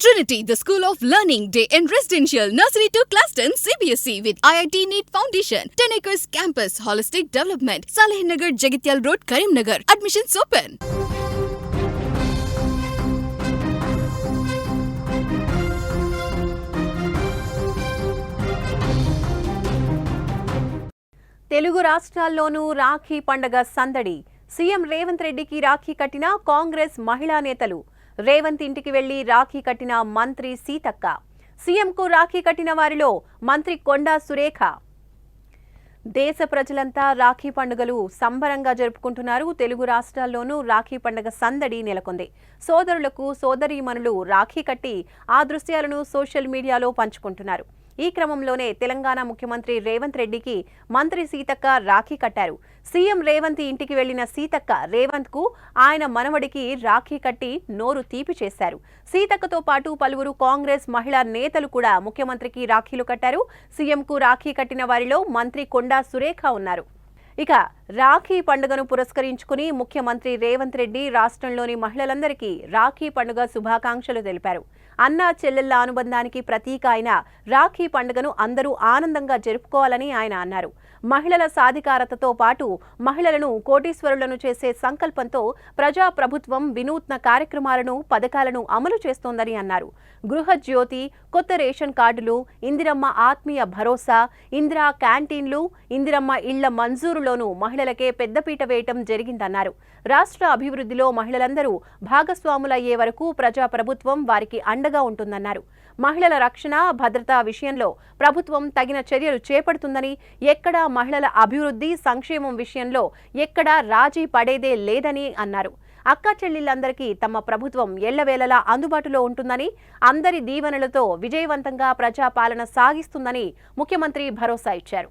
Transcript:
Trinity, the School of Learning, Day and Residential, Nursery to Class 10, CBSE with IIT NEET Foundation, 10 acres campus, holistic development, Saleh Nagar, Jagityal Road, Karimnagar. Admissions open. Telugu రాష్ట్రాల్లోనూ రాఖీ పండగ సందడి CM Revanth రెడ్డికి రాఖీ కట్టిన కాంగ్రెస్ మహిళా నేతలు రేవంత్ ఇంటికి వెళ్ళి రాఖీ కట్టిన మంత్రి సీతక్క. సీఎంకు రాఖీ కట్టిన వారిలో మంత్రి కొండా సురేఖ. దేశ ప్రజలంతా రాఖీ పండుగలు సంబరంగా జరుపుకుంటున్నారు. తెలుగు రాష్ట్రాల్లోనూ రాఖీ పండుగ సందడి నెలకొంది. సోదరులకు సోదరీమణులు రాఖీ కట్టి ఆ దృశ్యాలను సోషల్ మీడియాలో పంచుకుంటున్నారు. ఈ క్రమంలోనే తెలంగాణ ముఖ్యమంత్రి రేవంత్ రెడ్డికి మంత్రి సీతక్క రాఖీ కట్టారు. సీఎం రేవంత్ ఇంటికి వెళ్ళిన సీతక్క రేవంత్కు ఆయన మనవడికి రాఖీ కట్టి నోరు తీపి చేశారు. సీతక్కతో పాటు పలువురు కాంగ్రెస్ మహిళా నేతలు కూడా ముఖ్యమంత్రికి రాఖీలు కట్టారు. సీఎంకు రాఖీ కట్టిన వారిలో మంత్రి కొండా సురేఖ ఉన్నారు. ఇక రాఖీ పండుగను పురస్కరించుకుని ముఖ్యమంత్రి రేవంత్ రెడ్డి రాష్ట్రంలోని మహిళలందరికీ రాఖీ పండుగ శుభాకాంక్షలు తెలిపారు. అన్నా చెల్లెళ్ళ అనుబంధానికి ప్రతీక అయిన రాఖీ పండుగను అందరూ ఆనందంగా జరుపుకోవాలని ఆయన అన్నారు. మహిళల సాధికారతతో పాటు మహిళలను కోటీశ్వరులను చేసే సంకల్పంతో ప్రజా ప్రభుత్వం వినూత్న కార్యక్రమాలను పథకాలను అమలు చేస్తోందని అన్నారు. గృహజ్యోతి కొత్త రేషన్ కార్డులు ఇందిరమ్మ ఆత్మీయ భరోసా ఇందిరా క్యాంటీన్లు ఇందిరమ్మ ఇళ్ళ మంజూరులోనూ మహిళలకే పెద్దపీట వేయటం జరిగిందన్నారు. రాష్ట్ర అభివృద్ధిలో మహిళలందరూ భాగస్వాములయ్యే వరకు ప్రజా ప్రభుత్వం వారికి అండగా ఉంటుందన్నారు. మహిళల రక్షణ భద్రత విషయంలో ప్రభుత్వం తగిన చర్యలు చేపడుతుందని ఎక్కడా మహిళల అభివృద్ధి సంక్షేమం విషయంలో ఎక్కడా రాజీ పడేదే లేదని అన్నారు. అక్కా చెల్లెళ్ళందరికీ తమ ప్రభుత్వం ఎల్లవేళలా అందుబాటులో ఉంటుందని అందరి దీవెనలతో విజయవంతంగా ప్రజాపాలన సాగిస్తుందని ముఖ్యమంత్రి భరోసా ఇచ్చారు.